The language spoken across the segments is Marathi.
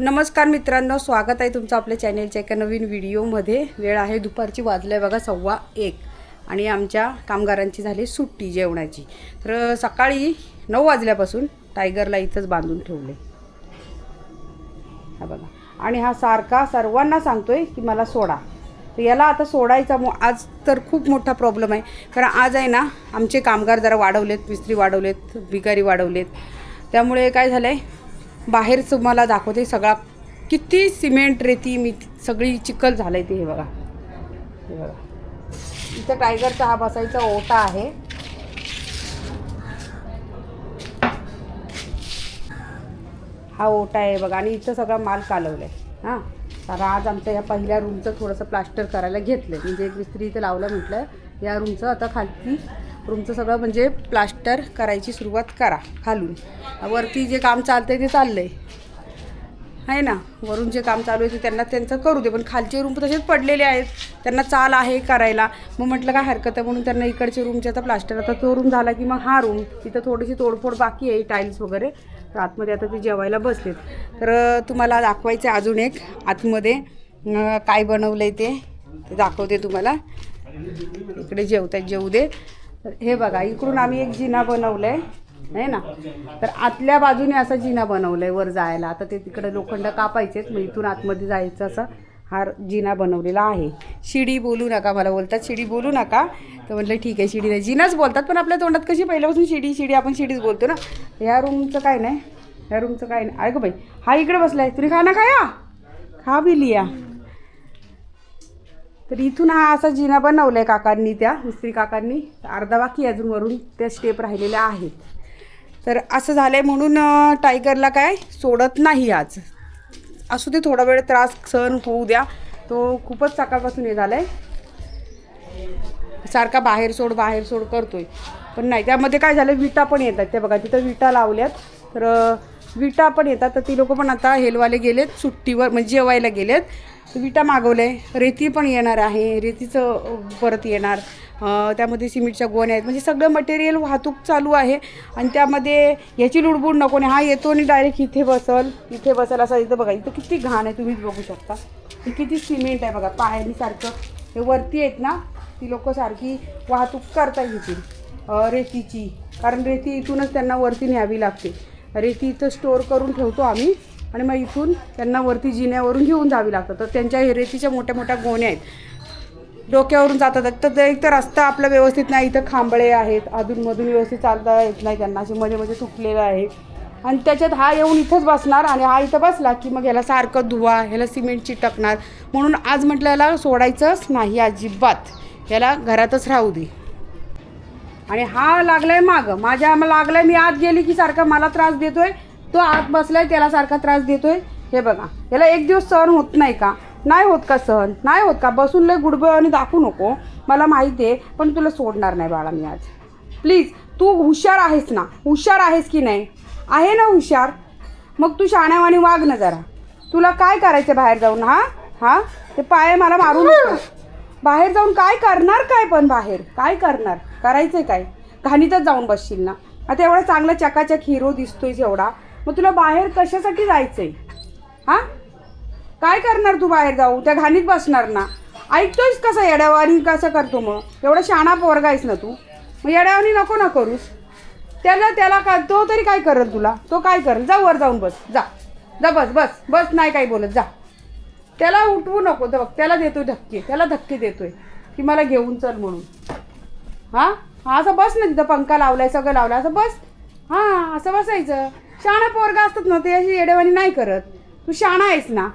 नमस्कार मित्रांनो स्वागत आहे तुमचं आपल्या चॅनेलच्या एका नवीन व्हिडिओमध्ये वेळ आहे दुपारची वाजलं आहे बघा सव्वा एक. आणि आमच्या कामगारांची झाली सुट्टी जेवणाची. तर सकाळी नऊ वाजल्यापासून टायगरला इथंच बांधून ठेवले हा बघा. आणि हा सारखा सर्वांना सांगतोय की मला सोडा. तर याला आता सोडायचा मो आज तर खूप मोठा प्रॉब्लेम आहे. कारण आज आहे ना आमचे कामगार जरा वाढवलेत मिस्त्री वाढवलेत भिकारी वाढवलेत. त्यामुळे काय झालं आहे बाहेरचं मला दाखवते सगळा. किती सिमेंट रेती मी सगळी चिखल झालं आहे ते हे बघा. हे बघा. इथं टायगरचा हा बसायचा ओटा आहे. हा ओटा आहे बघा आणि इथं सगळा माल कालवला आहे हां. तर आज आमच्या या पहिल्या रूमचं थोडंसं प्लास्टर करायला घेतलं आहे म्हणजे एक मिस्त्री इथं लावलं म्हटलं या रूमचं आता खालती रूमचं सगळं म्हणजे प्लास्टर करायची सुरुवात करा खालून. वरती जे काम चालतंय ते चाललं आहे आहे ना? वरून जे काम चालू आहे ते त्यांना त्यांचं करू दे पण खालचे रूम तसेच पडलेले आहेत. त्यांना चाल आहे करायला. मग म्हटलं काय हरकत आहे म्हणून त्यांना इकडचे रूमचे आता प्लास्टर आता तो रूम झाला की मग हा रूम. तिथं थोडीशी तोडफोड बाकी आहे टाईल्स वगैरे. तर आतमध्ये आता ते जेवायला बसलेत. तर तुम्हाला दाखवायचं अजून एक. आतमध्ये काय बनवलं आहे ते ते दाखवते तुम्हाला. इकडे जेवतायत जेवू दे. तर हे बघा इकडून आम्ही एक जिना बनवलं आहे आहे ना? तर आतल्या बाजूने असा जिना बनवला आहे वर जायला. आता ते तिकडे लोखंड कापायचेच मग इथून आतमध्ये जायचं असा हा जिना बनवलेला आहे. शिडी बोलू नका मला बोलतात शिडी बोलू नका. तर म्हटलं ठीक आहे शिडी नाही जिनाच बोलतात पण आपल्या तोंडात कशी पहिल्यापासून शिडी शिडी आपण शिडीच बोलतो ना? ह्या रूमचं काय नाही ह्या रूमचं काय नाही. ऐक बाई हा इकडे बसलाय. तुम्ही खा ना खाया? खा बिलिया. तर इथून हा असा जिना बनवला आहे काकांनी त्या मिस्त्री काकांनी. अर्धा बाकी अजून वरून त्या स्टेप राहिलेल्या आहेत. तर असं झालं आहे म्हणून टायगरला काय सोडत नाही आज. असू दे थोडा वेळ त्रास सहन होऊ द्या. तो खूपच सकाळपासून हे झालं आहे सारखा बाहेर सोड बाहेर सोड करतोय. पण नाही त्यामध्ये काय झालं विटा पण येतात. ते बघा तिथं विटा लावल्यात. तर विटा पण येतात. तर ती लोक पण आता हेलवाले गेलेत सुट्टीवर म्हणजे जेवायला गेलेत. विटा मागवले. रेती पण येणार आहे. रेतीचं परत येणार. त्यामध्ये सिमेंटच्या गोण्या आहेत. म्हणजे सगळं मटेरियल वाहतूक चालू आहे. आणि त्यामध्ये याची लुडबुड नको नाही हा येतो आणि डायरेक्ट इथे बसल. इथे बसल असं इथं बघा. इथं किती घाण आहे. तुम्हीच बघू शकता. हे किती सिमेंट आहे बघा. पायानी सारखं. हे वरती आहेत ना ती लोकं सारखी वाहतूक करता येतील रेतीची. कारण रेती इथूनच त्यांना वरती न्यावी लागते. रेती इथं स्टोअर करून ठेवतो आम्ही. आणि मग इथून त्यांना वरती जिन्यावरून घेऊन जावी लागतं. तर त्यांच्या हेरेतीच्या मोठ्या मोठ्या गोण्या आहेत. डोक्यावरून जातात. तर ते एक तर रस्ता आपला व्यवस्थित नाही. इथं खांबळे आहेत. अधूनमधून व्यवस्थित चालता येत नाही त्यांना. असे मध्ये मध्ये तुटलेलं आहे. आणि त्याच्यात हा येऊन इथंच बसणार आणि हा इथं बसला की मग ह्याला सारखं धुवा ह्याला सिमेंट चिटकणार. म्हणून आज म्हटलं याला सोडायचंच नाही अजिबात. याला घरातच राहू दे. आणि हा लागलाय मागं. माझ्या लागलाय मी आत गेली की सारखा मला त्रास देतोय. तो आत बसलाय त्याला सारखा त्रास देतोय. हे बघा याला एक दिवस सहन होत नाही का? नाही होत का सहन? नाही होत का? बसून लय गुडबळ आणि दाखवू नको. मला माहिती आहे पण तुला सोडणार नाही बाळा मी आज. प्लीज तू हुशार आहेस ना? हुशार आहेस की नाही? आहे ना हुशार? मग तू शाण्यावानी वाग ना जरा. तुला काय करायचं बाहेर जाऊन हा? हा? ते पाय मला मारू नको. बाहेर जाऊन काय करणार काय पण बाहेर? काय करणार? करायचं काय? घाणीतच जाऊन बसशील ना. आता एवढा चांगला चकाचक हिरो दिसतोय एवढा. मग तुला बाहेर कशासाठी जायचंय? हा? काय करणार तू बाहेर जाऊ? त्या घाणीत बसणार ना. ऐकतोयस कसं येड्यावानी कसं करतो मग? एवढा शाणा पोरगा आहेस ना तू. मग येड्यावानी नको ना करूस. त्याला त्याला का तो तरी काय करेल तुला? तो काय करेल? जा वर जाऊन बस. जा. जा बस बस. बस नाही काय बोलत. जा. त्याला उठवू नको. तर बघ त्याला देतोय धक्के. त्याला धक्के देतोय. की मला घेऊन चल म्हणून. हां? हां असं बस ना तिथं. पंखा लावलाय सगळं लावलं असं बस. हां असं बसायचं. शाणा पोरगा असतात ना ते अशी येडेवाणी नाही करत. तू शाणा आहेस ना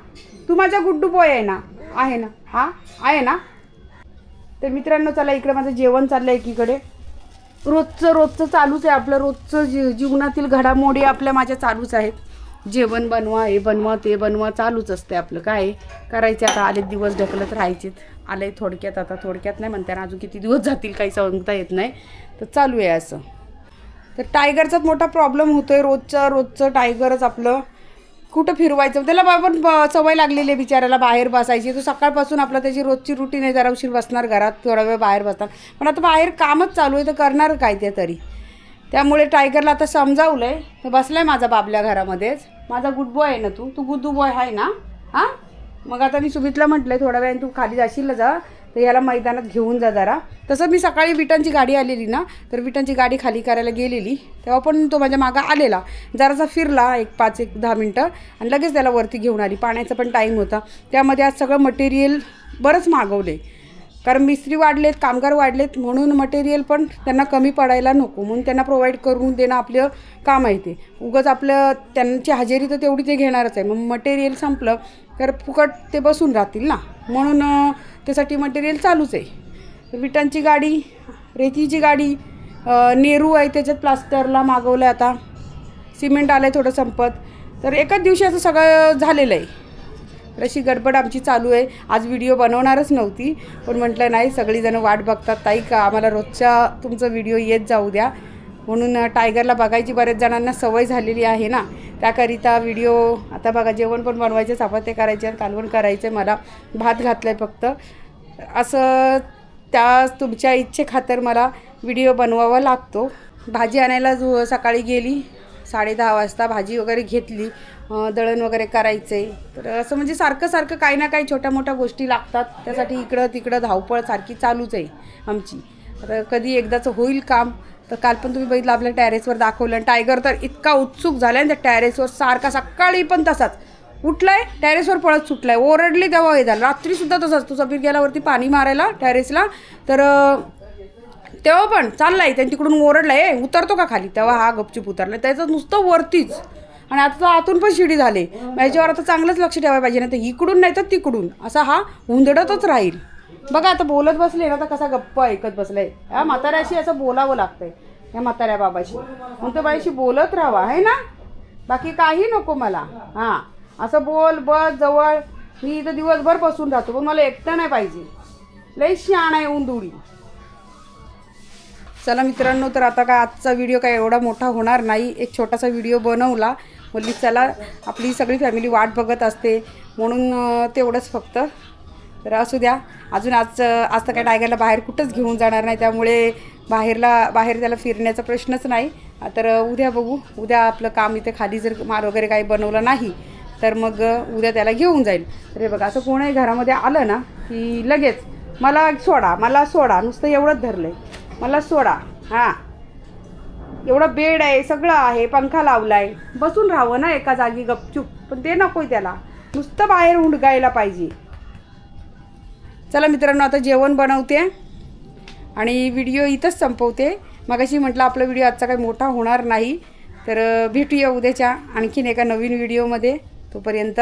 तू माझा गुड्डू बॉय आहे ना. आहे ना हा आहे ना. तर मित्रांनो चला इकडे माझं जेवण चाललं आहे एकीकडे. रोजचं रोजचं चालूच आहे आपलं रोजचं जी जीवनातील घडामोडी आपल्या माझ्या चालूच आहेत. जेवण बनवा हे बनवा ते बनवा चालूच असते आपलं. काय करायचे आता? आले दिवस ढकलत राहायचेत. आहे थोडक्यात आता थोडक्यात नाही म्हणते ना अजून किती दिवस जातील काही सांगता येत नाही. तर चालू आहे असं. तर टायगरचाच मोठा प्रॉब्लेम होतोय. रोजचं रोजचं टायगरच आपलं. कुठं फिरवायचं? त्याला पण ब- सवय लागलेली आहे बिचाऱ्याला बाहेर बसायची. तो सकाळपासून आपलं त्याची रोजची रुटीन आहे. जरा उशीर बसणार घरात थोडा वेळ बाहेर बसणार. पण आता बाहेर कामच चालू आहे तर करणार काय ते तरी. त्यामुळे टायगरला आता समजावलं आहे तर बसला आहे माझा बाबल्या घरामध्येच. माझा गुड बॉय आहे ना तू? तू गुड बॉय आहे ना? हां? मग आता मी सुमितला आहे थोड्या वेळाने तू खाली जाशील ना जा तर याला मैदानात घेऊन जा जरा. तसं मी सकाळी विटांची गाडी आलेली ना तर विटांची गाडी खाली करायला गेलेली. तेव्हा पण तो माझ्या मागं आलेला. जरासा फिरला एक पाच एक दहा मिनटं आणि लगेच त्याला वरती घेऊन आली. पाण्याचा पण टाईम होता. त्यामध्ये आज सगळं मटेरियल बरंच मागवले. कारण मिस्त्री वाढलेत कामगार वाढलेत म्हणून मटेरियल पण त्यांना कमी पडायला नको. म्हणून त्यांना प्रोव्हाइड करून देणं आपलं काम आहे ते. उगाच आपलं त्यांची हजेरी तर तेवढी ते घेणारच आहे. मग मटेरियल संपलं तर फुकट ते बसून राहतील ना. म्हणून त्यासाठी मटेरियल चालूच आहे. विटांची गाडी रेतीची गाडी नेहरू आहे त्याच्यात प्लास्टरला मागवलं आहे आता. सिमेंट आलं आहे थोडं संपत. तर एकाच दिवशी असं सगळं झालेलं आहे. तर अशी गडबड आमची चालू आहे. आज व्हिडिओ बनवणारच नव्हती. पण म्हटलं नाही सगळीजणं वाट बघतात. ताई का आम्हाला रोजच्या तुमचं व्हिडिओ येत जाऊ द्या. म्हणून टायगरला बघायची बऱ्याच जणांना सवय झालेली आहे ना. त्याकरिता व्हिडिओ आता बघा जेवण पण बनवायचे चपाते करायचे कालवण करायचे मला भात घातलं आहे फक्त. असं त्या तुमच्या इच्छेखातर मला व्हिडिओ बनवावा लागतो. भाजी आणायला जो सकाळी गेली साडे दहा वाजता भाजी वगैरे घेतली दळण वगैरे करायचे. तर असं म्हणजे सारखं सारखं काही ना काही छोट्या मोठ्या गोष्टी लागतात. त्यासाठी इकडं तिकडं धावपळ सारखी चालूच आहे आमची. तर कधी एकदाचं होईल काम तर काल पण तुम्ही बघितलं आपल्या टॅरेसवर दाखवलं. आणि टायगर तर इतका उत्सुक झाला त्या टॅरेसवर सारखा सकाळी पण तसाच. उठलाय टॅरेसवर पळत सुटलाय. ओरडली तेव्हा हे झालं. रात्रीसुद्धा तसाच. तो सफीर गेल्यावरती पाणी मारायला टॅरेसला तर तेव्हा पण चाललाय. त्याने तिकडून ओरडलाय "ए, उतरतो का खाली? तेव्हा हा गपचूप उतरला. त्याचं नुसतं वरतीच. आणि आता तो आतून पण शिडी झाले. याच्यावर आता चांगलंच लक्ष ठेवायला पाहिजे. नाही तर इकडून नाही तर तिकडून. असा हा हुंदडतच राहील. बघा आता बोलत बसले ना तर कसा गप्प ऐकत बसलाय. या म्हाताऱ्याशी असं बोलावं लागतंय या म्हाताऱ्या बाबाशी. मग तो बाईशी बोलत राहावा आहे ना? बाकी काही नको मला. हां. असं बोल बस जवळ. मी इथं दिवसभर बसून राहतो पण मला एकटं नाही पाहिजे. लई शाण आहे उंदुडी. चला मित्रांनो तर आता काय आजचा व्हिडिओ काय एवढा मोठा होणार नाही. एक छोटासा व्हिडिओ बनवला. बोलली चला आपली सगळी फॅमिली वाट बघत असते. म्हणून तेवढंच फक्त. तर असू द्या. अजून आज आज तर काय टायगरला बाहेर कुठंच घेऊन जाणार नाही. त्यामुळे बाहेरला बाहेर त्याला फिरण्याचा प्रश्नच नाही. तर उद्या बघू. उद्या आपलं काम इथे खाली जर मार वगैरे काही बनवलं नाही तर मग उद्या त्याला घेऊन जाईल. तर हे बघा असं कोणही घरामध्ये आलं ना की लगेच मला सोडा मला सोडा. नुसतं एवढंच धरलं आहे मला सोडा. हां. एवढं बेड आहे सगळं आहे पंखा लावला आहे बसून राहावं ना एका जागी गपचूप. पण ते नकोय त्याला. नुसतं बाहेर हुंडगायला पाहिजे. चला मित्रांनो आता जेवण बनवते आणि व्हिडिओ इथंच संपवते. मगाशी म्हटलं आपला व्हिडिओ आजचा काही मोठा होणार नाही तर भेटूया उद्याच्या आणखीन एका नवीन व्हिडिओमध्ये. तोपर्यंत